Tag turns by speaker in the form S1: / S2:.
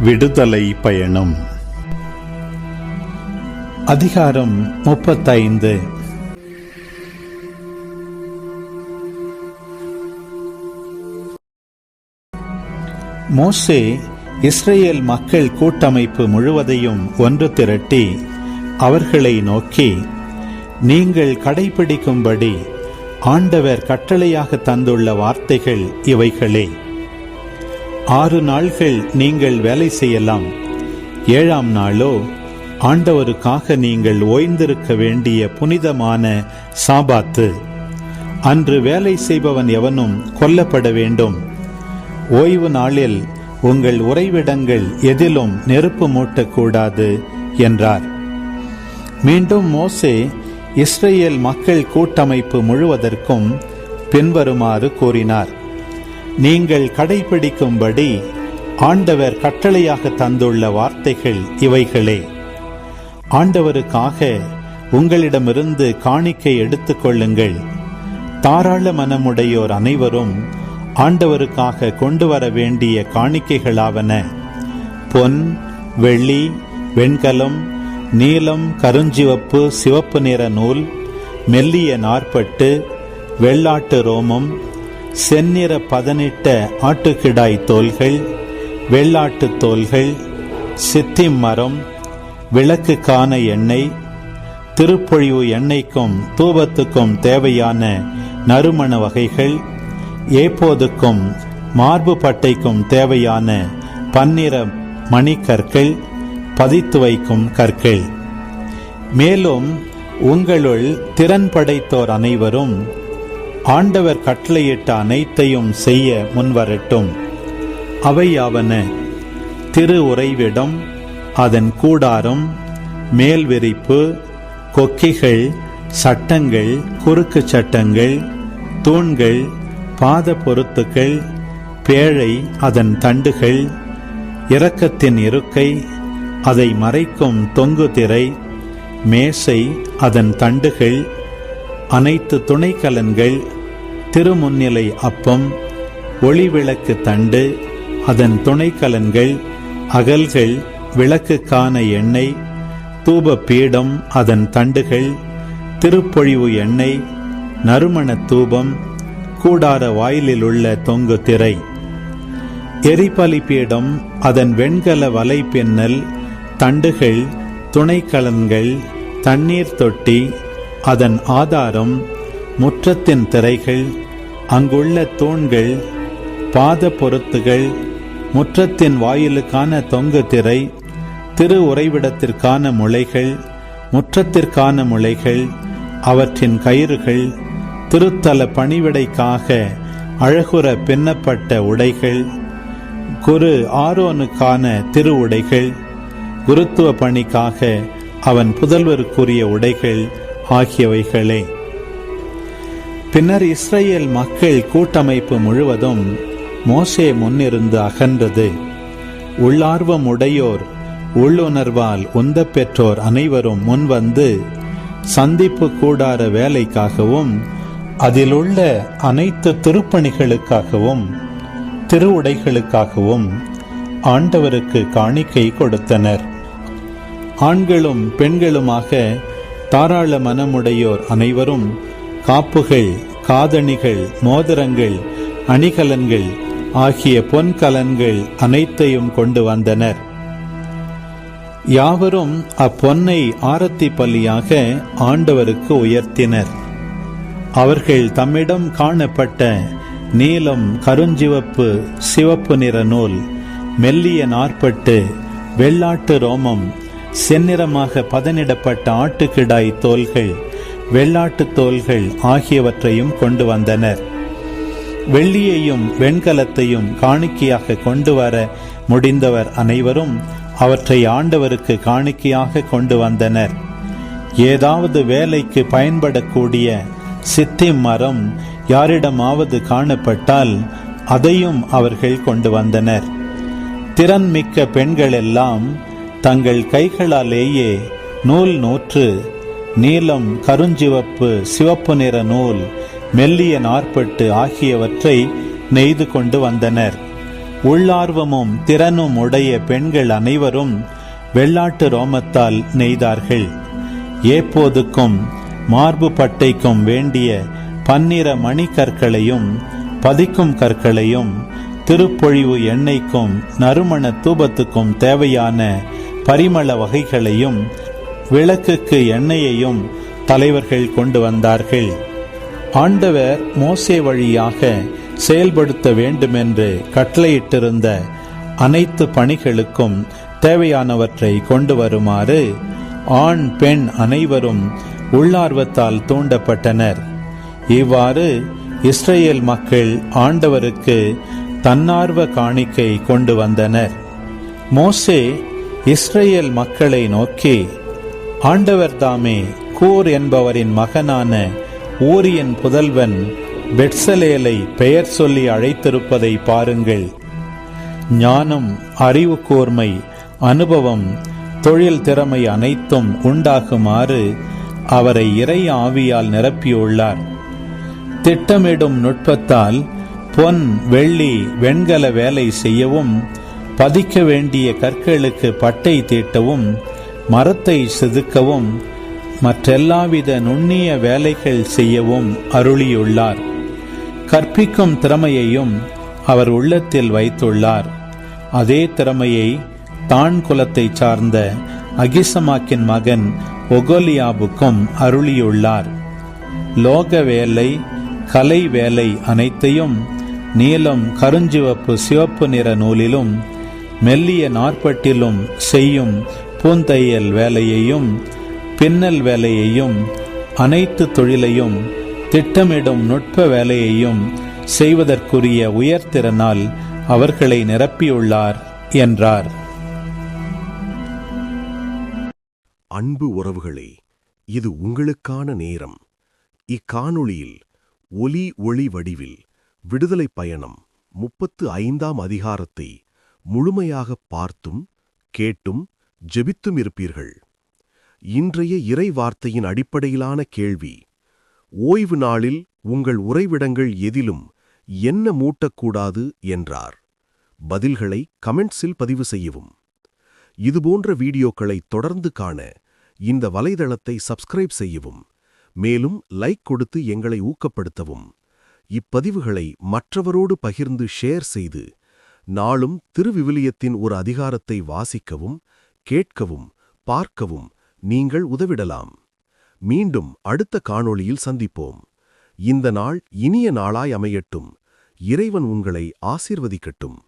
S1: விடுதலை பயணம். அதிகாரம் முப்பத்தைந்து. மோசே இஸ்ரேல் மக்கள் கூட்டமைப்பு முழுவதையும் ஒன்று திரட்டி அவர்களை நோக்கி நீங்கள் கடைபிடிக்கும்படி ஆண்டவர் கட்டளையாக தந்துள்ள வார்த்தைகள் இவைகளே. ஆறு நாள்கள் நீங்கள் வேலை செய்யலாம். ஏழாம் நாளோ ஆண்டவருக்காக நீங்கள் ஓய்ந்திருக்க வேண்டிய புனிதமான சாபாத்து. அன்று வேலை செய்பவன் எவனும் கொல்லப்பட வேண்டும். ஓய்வு நாளில் உங்கள் உறைவிடங்கள் எதிலும் நெருப்பு மூட்டக்கூடாது என்றார். மீண்டும் மோசே இஸ்ரேல் மக்கள் கூட்டமைப்பு முழுவதற்கும் பின்வருமாறு கூறினார். நீங்கள் கடைபிடிக்கும்படி ஆண்டவர் கட்டளையாக தந்துள்ள வார்த்தைகள் இவைகளே. ஆண்டவருக்காக உங்களிடமிருந்து காணிக்கை எடுத்துக்கொள்ளுங்கள் தாராள மனமுடையோர் அனைவரும் ஆண்டவருக்காக கொண்டு வர வேண்டிய காணிக்கைகளாவன. பொன் வெள்ளி வெண்கலம் நீலம் கருஞ்சிவப்பு சிவப்பு நிற நூல் மெல்லிய நாற்பட்டு வெள்ளாட்டு ரோமம் செந்நிற பதனிட்ட ஆட்டுக்கிடாய் தோல்கள் வெள்ளாட்டு தோல்கள் சித்திம் மரம் விளக்குக்கான எண்ணெய் திருப்பொழிவு எண்ணெய்க்கும் தூபத்துக்கும் தேவையான நறுமண வகைகள் ஏப்போதுக்கும் மார்பு பட்டைக்கும் தேவையான பன்னிற மணிக்கற்கள் பதித்து வைக்கும் கற்கள். மேலும் உங்களுள் திறன் படைத்தோர் அனைவரும் ஆண்டவர் கட்டளையிட்ட அனைத்தையும் செய்ய முன்வரட்டும். அவையாவன திரு உறைவிடம் அதன் கூடாரம் மேல்விரிப்பு கொக்கிகள் சட்டங்கள் குறுக்கு சட்டங்கள் தூண்கள் பாத பொருத்துக்கள் பேழை அதன் தண்டுகள் இரக்கத்தின் இருக்கை அதை மறைக்கும் தொங்கு திரை மேசை அதன் தண்டுகள் அனைத்து துணைக்கலன்கள் திருமுன்னிலை அப்பம் ஒளிவிளக்கு தண்டு அதன் துணைக்கலன்கள் அகல்கள் விளக்குக்கான எண்ணெய் தூப பீடம் அதன் தண்டுகள் திருப்பொழிவு எண்ணெய் நறுமண தூபம் கூடார வாயிலில் உள்ள தொங்கு திரை. எரிபலி பீடம் அதன் வெண்கல வலை பின்னல் தண்டுகள் துணைக்கலன்கள் தண்ணீர் தொட்டி அதன் ஆதாரம் முற்றத்தின் திரைகள் அங்குள்ள தூண்கள் பாத பொருத்துகள் முற்றத்தின் வாயிலுக்கான தொங்கு திரை திரு உறைவிடத்திற்கான முளைகள் முற்றத்திற்கான முளைகள் அவற்றின் கயிறுகள் திருத்தல பணிவிடைக்காக அழகுற பின்னப்பட்ட உடைகள் குரு ஆரோனுக்கான திரு உடைகள் குருத்துவ பணிக்காக அவன் புதல்வருக்குரிய உடைகள் ஆகியவைகளே. பின்னர் இஸ்ரேல் மக்கள் கூட்டமைப்பு முழுவதும் மோசே முன்னிருந்து அகன்றது. உள்ளார்வம் உடையோர் உள்ளுணர்வால் உந்த பெற்றோர் அனைவரும் முன்வந்து சந்திப்பு கூடார வேலைக்காகவும் அதிலுள்ள அனைத்து திருப்பணிகளுக்காகவும் திருவுடைகளுக்காகவும் ஆண்டவருக்கு காணிக்கை கொடுத்தனர். ஆண்களும் பெண்களுமாக தாராள மனமுடையோர் அனைவரும் காப்புகள் காதணிகள் மோதிரங்கள் அணிகலன்கள் ஆகிய பொன்கலன்கள் அனைத்தையும் கொண்டு வந்தனர். யாவரும் அப்பொன்னை ஆரத்தி பள்ளியாக ஆண்டவருக்கு உயர்த்தினர். அவர்கள் தம்மிடம் காணப்பட்ட நீலம் கருஞ்சிவப்பு சிவப்பு நிற நூல் மெல்லிய நாற்பட்டு வெள்ளாட்டு ரோமம் செந்நிறமாக பதனிடப்பட்ட ஆட்டுக்கிடாய் தோல்கள் வெள்ளாட்டு தோல்கள் ஆகியவற்றையும் கொண்டு வந்தனர். வெள்ளியையும் வெண்கலத்தையும் காணிக்கையாக கொண்டு வர முடிந்தவர் அனைவரும் அவற்றை ஆண்டவருக்கு காணிக்கையாக கொண்டு வந்தனர். ஏதாவது வேலைக்கு பயன்படக்கூடிய சித்தி மரம் யாரிடமாவது காணப்பட்டால் அதையும் அவர்கள் கொண்டு வந்தனர். திறன் மிக்க தங்கள் கைகளாலேயே நூல் நூற்று நீலம் கருஞ்சிவப்பு சிவப்பு நிற நூல் மெல்லிய நாற்பட்டு ஆகியவற்றை நெய்து கொண்டு வந்தனர். உள்ளார்வமும் திறனும் உடைய பெண்கள் அனைவரும் வெள்ளாட்டு ரோமத்தால் நெய்தார்கள். ஏப்போதுக்கும் மார்பு பட்டைக்கும் வேண்டிய பன்னிர மணிக்கற்களையும் பதிக்கும் கற்களையும் திருப்பொழிவு எண்ணெய்க்கும் நறுமண தூபத்துக்கும் தேவையான பரிமள வகைகளையும் விளக்குக்கு எண்ணெயையும் தலைவர்கள் கொண்டு வந்தார்கள். ஆண்டவர் மோசே வழியாக செயல்படுத்த வேண்டுமென்று கட்டளையிட்டிருந்த அனைத்து பணிகளுக்கும் தேவையானவற்றை கொண்டு வருமாறு ஆண் பெண் அனைவரும் உள்ளார்வத்தால் தூண்டப்பட்டனர். இவ்வாறு இஸ்ரேல் மக்கள் ஆண்டவருக்கு தன்னார்வ காணிக்கை கொண்டு வந்தனர். மோசே இஸ்ரேல் மக்களை நோக்கி ஆண்டவர் தாமே கூர் என்பவரின் மகனான ஊரியன் புதல்வன் பெட்சலேலை பெயர் சொல்லி அழைத்திருப்பதை பாருங்கள். ஞானம் அறிவு கூர்மை அனுபவம் தொழில் திறமை அனைத்தும் உண்டாகுமாறு அவரை இறை ஆவியால் நிரப்பியுள்ளார். திட்டமிடும் நுட்பத்தால் பொன் வெள்ளி வெண்கல வேலை செய்யவும் பதிக்க வேண்டிய கற்களுக்கு பட்டை தீட்டவும் மரத்தை செதுக்கவும் மற்றெல்லாவித நுண்ணிய வேலைகள் செய்யவும் அருளியுள்ளார். கற்பிக்கும் திறமையையும் அவர் உள்ளத்தில் வைத்துள்ளார். அதே திறமையை தான் குலத்தைச் சார்ந்த அகிசமாக்கின் மகன் ஒகோலியாவுக்கும் அருளியுள்ளார். லோக வேலை கலை வேலை அனைத்தையும் நீலம் கருஞ்சிவப்பு சிவப்பு நிற நூலிலும் மெல்லிய நாற்பட்டிலும் செய்யும் பூந்தையல் வேலையையும் பின்னல் வேலையையும் அனைத்து தொழிலையும் திட்டமிடும் நுட்ப வேலையையும் செய்வதற்குரிய உயர்திறனால் அவர்களை நிரப்பியுள்ளார் என்றார்.
S2: அன்பு உறவுகளே இது உங்களுக்கான நேரம். இக்காணொளியில் ஒலி ஒளி வடிவில் விடுதலை பயணம் முப்பத்து ஐந்தாம் அதிகாரத்தை முழுமையாக பார்த்தும் கேட்டும் ஜெபித்தும் இருப்பீர்கள் இன்றைய இறை வார்த்தையின் அடிப்படையிலான கேள்வி ஓய்வு நாளில் உங்கள் உறைவிடங்கள் எதிலும் என்ன மூட்டக்கூடாது என்றார். பதில்களை கமெண்ட்ஸில் பதிவு செய்யவும். இதுபோன்ற வீடியோக்களை தொடர்ந்து காண இந்த வலைதளத்தை சப்ஸ்கிரைப் செய்யவும். மேலும் லைக் கொடுத்து எங்களை ஊக்கப்படுத்தவும். இப்பதிவுகளை மற்றவரோடு பகிர்ந்து ஷேர் செய்து நாளும் திருவிவிலியத்தின் ஒரு அதிகாரத்தை வாசிக்கவும் கேட்கவும் பார்க்கவும் நீங்கள் உதவிடலாம். மீண்டும் அடுத்த காணொளியில் சந்திப்போம். இந்த நாள் இனிய நாளாய் அமையட்டும். இறைவன் உங்களை ஆசிர்வதிக்கட்டும்.